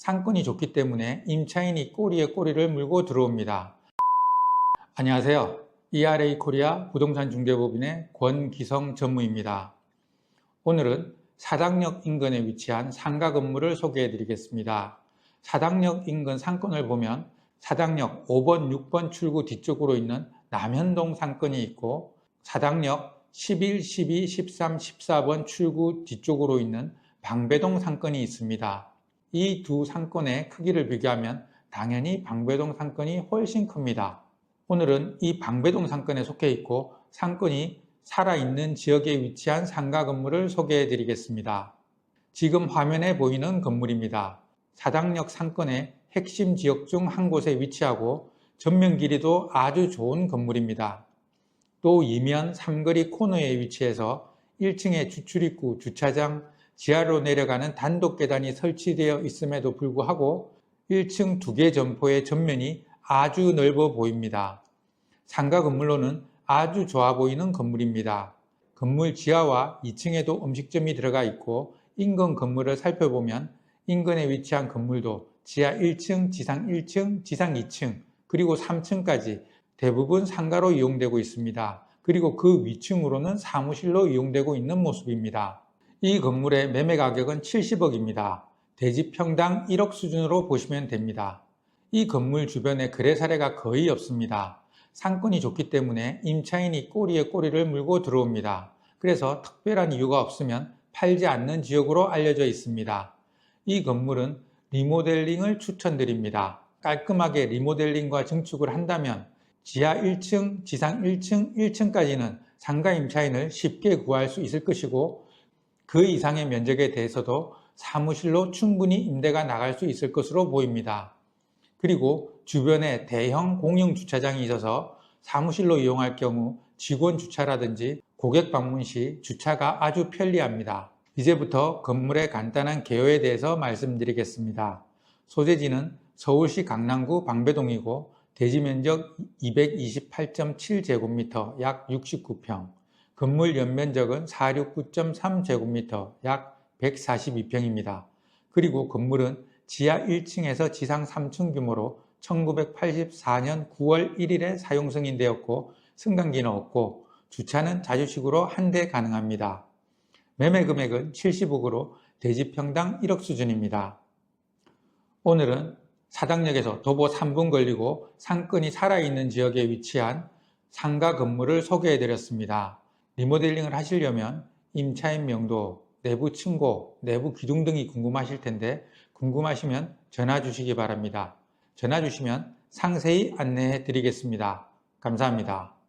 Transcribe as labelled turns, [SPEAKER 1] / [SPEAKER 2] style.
[SPEAKER 1] 상권이 좋기 때문에 임차인이 꼬리에 꼬리를 물고 들어옵니다. 안녕하세요. ERA 코리아 부동산 중개법인의 권기성 전무입니다. 오늘은 사당역 인근에 위치한 상가 건물을 소개해 드리겠습니다. 사당역 인근 상권을 보면 사당역 5번, 6번 출구 뒤쪽으로 있는 남현동 상권이 있고 사당역 11, 12, 13, 14번 출구 뒤쪽으로 있는 방배동 상권이 있습니다. 이 두 상권의 크기를 비교하면 당연히 방배동 상권이 훨씬 큽니다. 오늘은 이 방배동 상권에 속해 있고 상권이 살아있는 지역에 위치한 상가 건물을 소개해 드리겠습니다. 지금 화면에 보이는 건물입니다. 사당역 상권의 핵심 지역 중 한 곳에 위치하고 전면 길이도 아주 좋은 건물입니다. 또 이면 삼거리 코너에 위치해서 1층에 주출입구, 주차장, 지하로 내려가는 단독 계단이 설치되어 있음에도 불구하고 1층 두 개 점포의 전면이 아주 넓어 보입니다. 상가 건물로는 아주 좋아 보이는 건물입니다. 건물 지하와 2층에도 음식점이 들어가 있고 인근 건물을 살펴보면 인근에 위치한 건물도 지하 1층, 지상 1층, 지상 2층, 그리고 3층까지 대부분 상가로 이용되고 있습니다. 그리고 그 위층으로는 사무실로 이용되고 있는 모습입니다. 이 건물의 매매 가격은 70억입니다. 대지 평당 1억 수준으로 보시면 됩니다. 이 건물 주변에 거래 사례가 거의 없습니다. 상권이 좋기 때문에 임차인이 꼬리에 꼬리를 물고 들어옵니다. 그래서 특별한 이유가 없으면 팔지 않는 지역으로 알려져 있습니다. 이 건물은 리모델링을 추천드립니다. 깔끔하게 리모델링과 증축을 한다면 지하 1층, 지상 1층, 1층까지는 상가 임차인을 쉽게 구할 수 있을 것이고 그 이상의 면적에 대해서도 사무실로 충분히 임대가 나갈 수 있을 것으로 보입니다. 그리고 주변에 대형 공용 주차장이 있어서 사무실로 이용할 경우 직원 주차라든지 고객 방문 시 주차가 아주 편리합니다. 이제부터 건물의 간단한 개요에 대해서 말씀드리겠습니다. 소재지는 서울시 강남구 방배동이고 대지 면적 228.7제곱미터 약 69평, 건물 연면적은 469.3제곱미터 약 142평입니다. 그리고 건물은 지하 1층에서 지상 3층 규모로 1984년 9월 1일에 사용 승인되었고 승강기는 없고 주차는 자주식으로 한 대 가능합니다. 매매 금액은 70억으로 대지평당 1억 수준입니다. 오늘은 사당역에서 도보 3분 걸리고 상권이 살아있는 지역에 위치한 상가 건물을 소개해 드렸습니다. 리모델링을 하시려면 임차인 명도, 내부 층고, 내부 기둥 등이 궁금하실 텐데 궁금하시면 전화 주시기 바랍니다. 전화 주시면 상세히 안내해 드리겠습니다. 감사합니다.